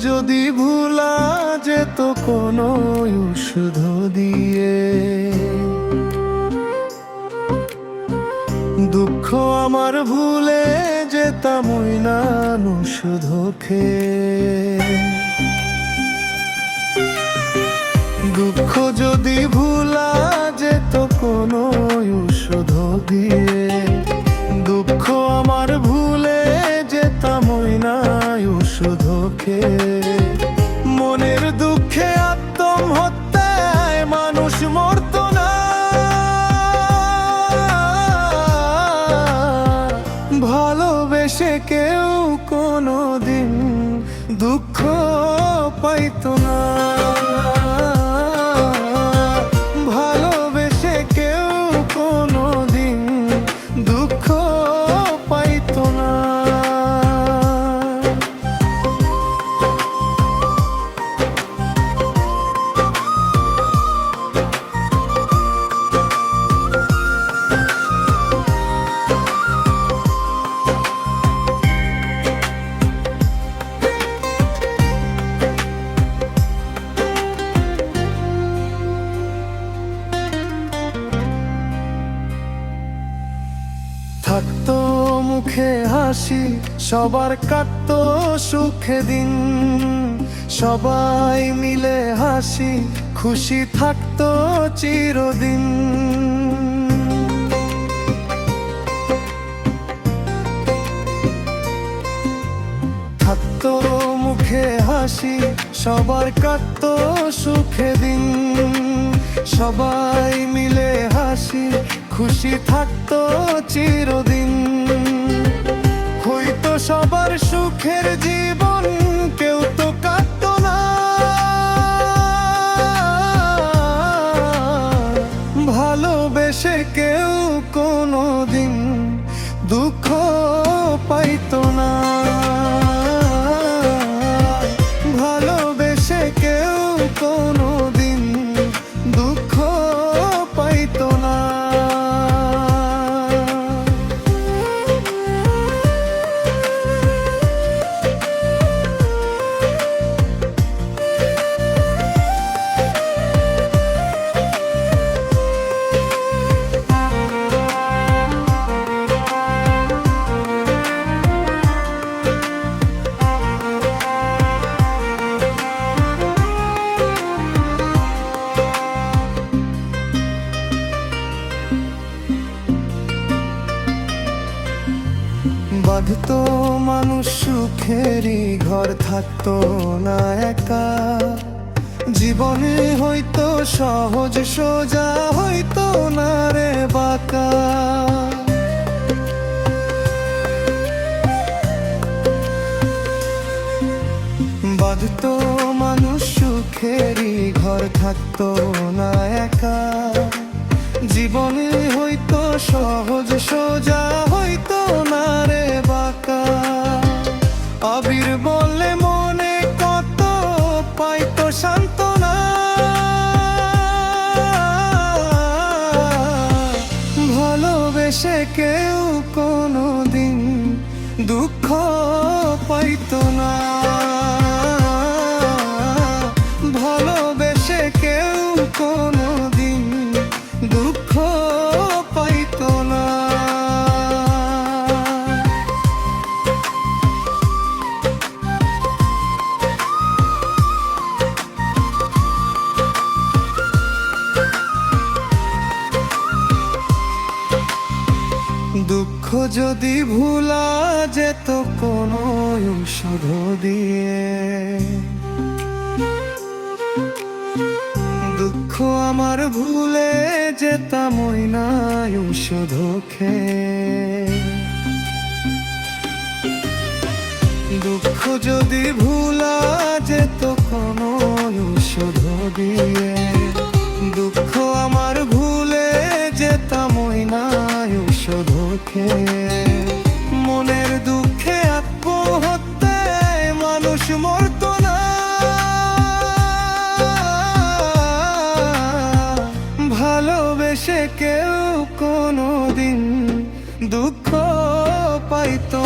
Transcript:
যদি ভুলা যেত কোনো ঔষধ দিয়ে। দুঃখ আমার ভুলে যেতাম না ওষুধ খেয়ে। না মুখে হাসি, সবার কাটত সুখে দিন। সবাই মিলে হাসি, খুশি থাকতো চিরদিন। থাকতো মুখে হাসি, সবার কাটত সুখে দিন। সবাই মিলে হাসি, খুশি থাকতো চিরদিন। সবার সুখের জীবন কেউ তো কাটত না। ভালোবেসে কেউ কোনো দিন দুঃখ পাইতো বাঁধতো মানুষ সুখেরই ঘর, থাকতো না একা। জীবনে হয়তো সহজ সোজা হইতো না রে বাকা। বাঁধতো মানুষ সুখেরই ঘর, থাকতো না একা। জীবনে হয়তো সহজ সোজা দুঃখ পাইত না। ভালোবেসে কেউ কোনো যদি ভুলা যেত কোনো ঔষধ দিয়ে। দুঃখ আমার ভুলে যেতাম ওই না ঔষধ দুঃখ যদি ভুলা যেত কোনো ঔষধ দিয়ে। মনের দুঃখে আত্মহত্যায় মানুষ মরত না। ভালোবেসে কেউ কোনো দিন দুঃখ পাইতো